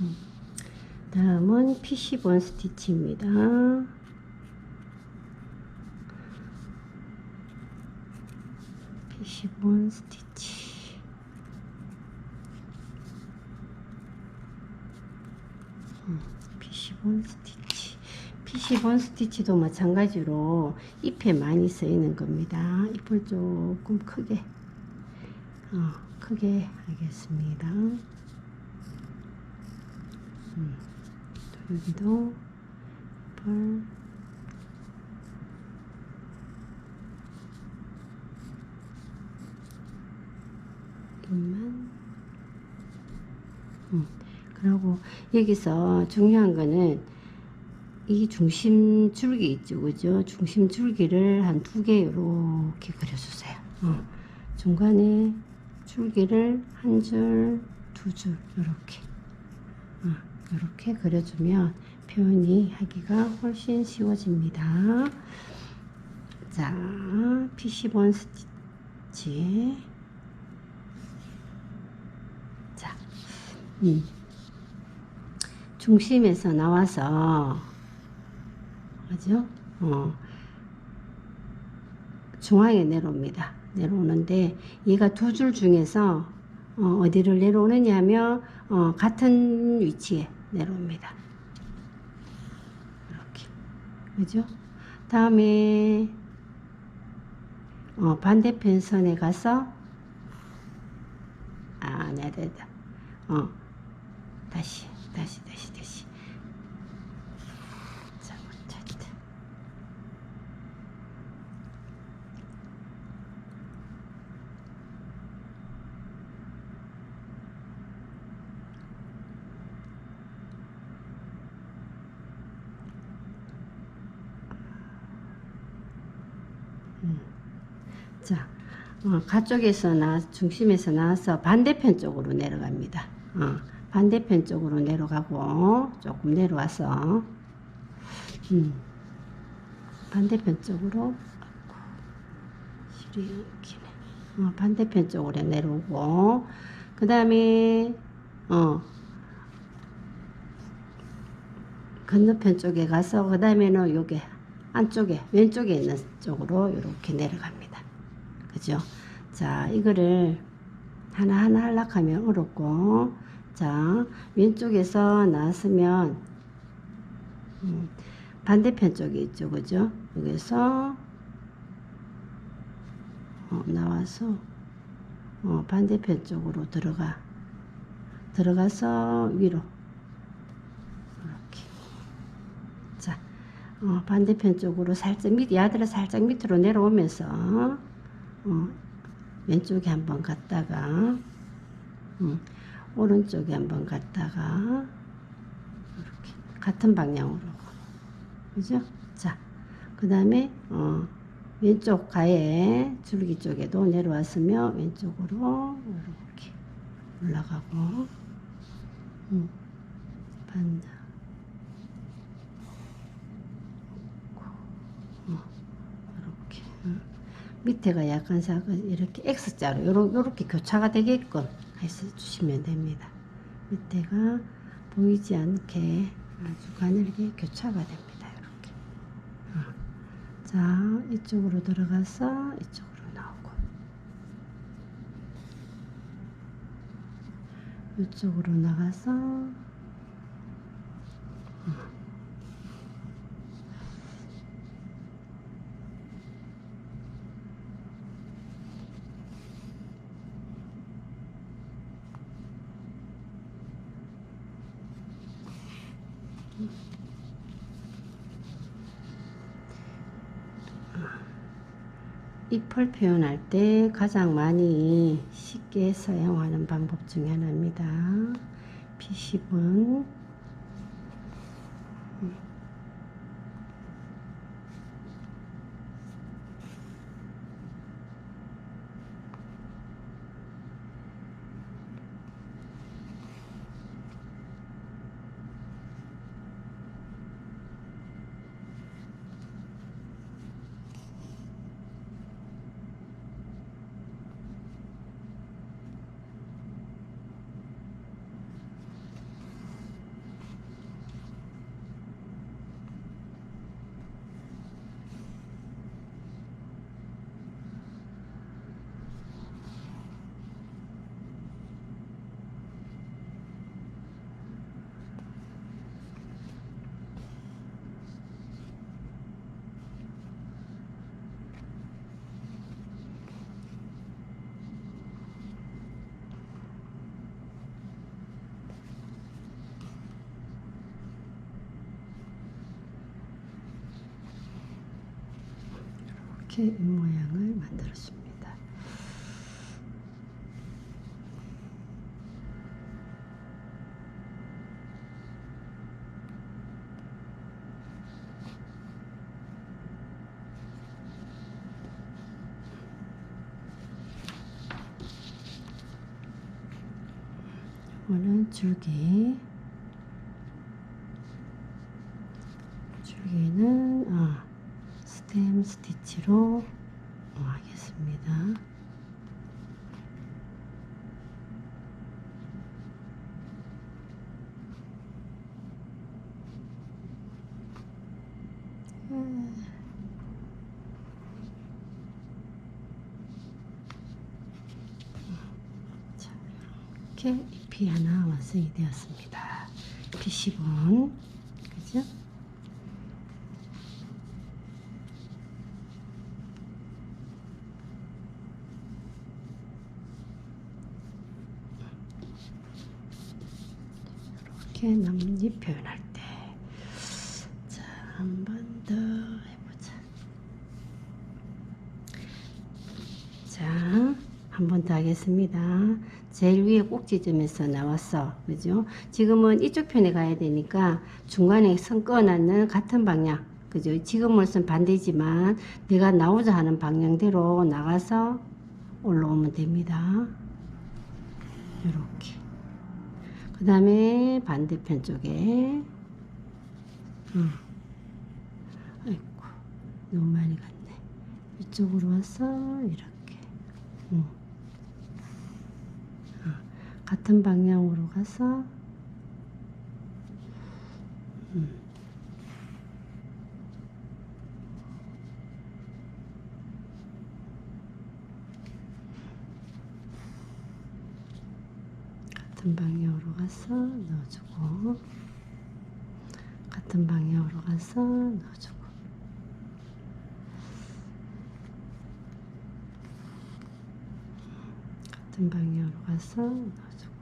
음. 다음은 PC1 스티치입니다. PC1 스티치. 음, PC1 스티치. PC1 스티치도 마찬가지로 잎에 많이 쓰이는 겁니다. 잎을 조금 크게, 어, 크게 하겠습니다. 음, 또 여기도 잎을 잎만 음, 그리고 여기서 중요한 거는 이 중심 줄기 있죠, 그죠? 중심 줄기를 한 두 개 이렇게 그려주세요. 어. 중간에 줄기를 한 줄, 두 줄, 이렇게. 어, 이렇게 그려주면 표현이 하기가 훨씬 쉬워집니다. 자, PC1 스티치. 자, 음. 중심에서 나와서 그죠? 어, 중앙에 내려옵니다. 내려오는데 얘가 두 줄 중에서 어, 디를 내려오느냐 하면 어, 같은 위치에 내려옵니다. 이렇게 그죠? 다음에 어, 반대편 선에 가서 아, 네, 네, 네. 어, 다시, 다시, 다시, 다시. 잘못했다. 음. 자, 어, 가쪽에서 나 중심에서 나와서 반대편 쪽으로 내려갑니다. 어, 반대편 쪽으로 내려가고 조금 내려와서 음, 반대편 쪽으로 이렇게 어, 반대편 쪽으로 내려오고 그 다음에 어, 건너편 쪽에 가서 그 다음에는 요게 안쪽에 왼쪽에 있는 쪽으로 이렇게 내려갑니다. 그죠? 자 이거를 하나하나 하락하면 어렵고 자 왼쪽에서 나왔으면 음, 반대편 쪽에 있죠 그죠? 여기서 어, 나와서 어, 반대편 쪽으로 들어가 들어가서 위로 이렇게 자 어, 반대편 쪽으로 살짝 밑 야들을 살짝 밑으로 내려오면서 어, 왼쪽에 한번 갔다가 음, 오른쪽에 한번 갔다가 이렇게 같은 방향으로 그죠? 자, 그 다음에 어, 왼쪽 가에 줄기 쪽에도 내려왔으면 왼쪽으로 이렇게 올라가고 음, 반대 어, 이렇게 어. 밑에가 약간 작은 이렇게 X자로 요렇게 교차가 되게끔 해서 주시면 됩니다. 밑에가 보이지 않게 아주 가늘게 교차가 됩니다. 이렇게. 어. 자, 이쪽으로 들어가서 이쪽으로 나오고 이쪽으로 나가서 잎을 표현할 때 가장 많이 쉽게 사용하는 방법 중에 하나입니다. P10은 이렇게 입모양을 만들어줍니다. 이거는 줄기 줄기는 아, 스템 어, 하겠습니다. 음. 자, 이렇게 잎이 하나 완성이 되었습니다. 10원. 그죠? 이렇게 나뭇잎 표현할 때. 자, 한 번 더 해보자. 자, 한 번 더 하겠습니다. 제일 위에 꼭지점에서 나왔어. 그죠? 지금은 이쪽 편에 가야 되니까 중간에 선 꺼놨는 같은 방향. 그죠? 지금으로선 반대지만 내가 나오자 하는 방향대로 나가서 올라오면 됩니다. 이렇게. 그 다음에 반대편 쪽에. 음. 아이고, 너무 많이 갔네. 이쪽으로 와서 이렇게. 음. 어, 같은 방향으로 가서 음. 같은 방향으로 가서 넣어주고 같은 방향으로 가서 넣어주고. 같은 방향으로 가서 넣어주고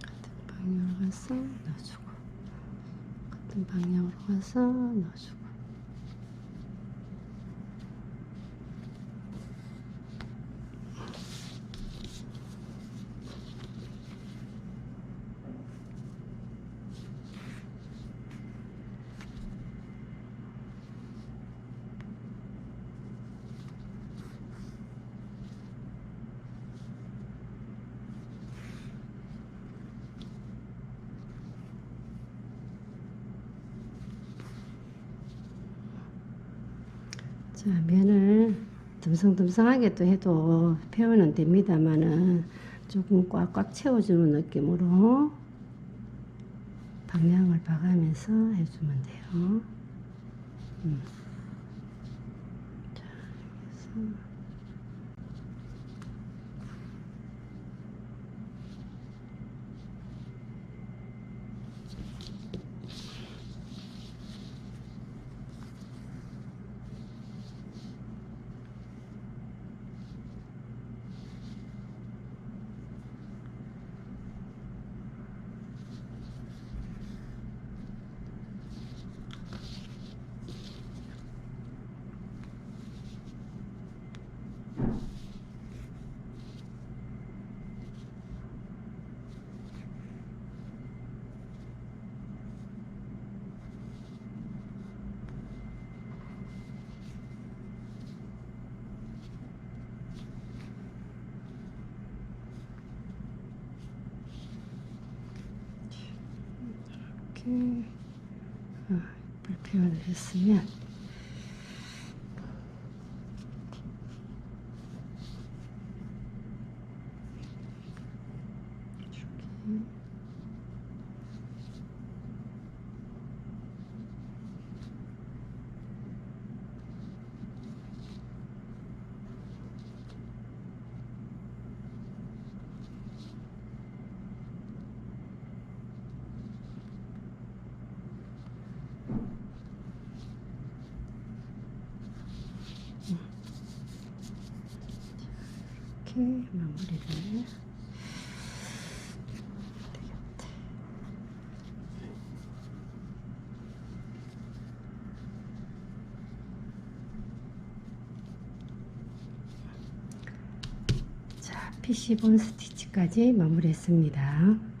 같은 방향으로 가서 넣어주고 같은 방향으로 가서 넣어주고 자, 면을 듬성듬성하게 또 해도 표현은 됩니다만은 조금 꽉꽉 채워주는 느낌으로 방향을 봐가면서 해주면 돼요. 음. 자, 그래서 이렇게 어, 물표현을 했으면 이렇게 마무리를 되겠다. 자, PC 본 스티치까지 마무리했습니다.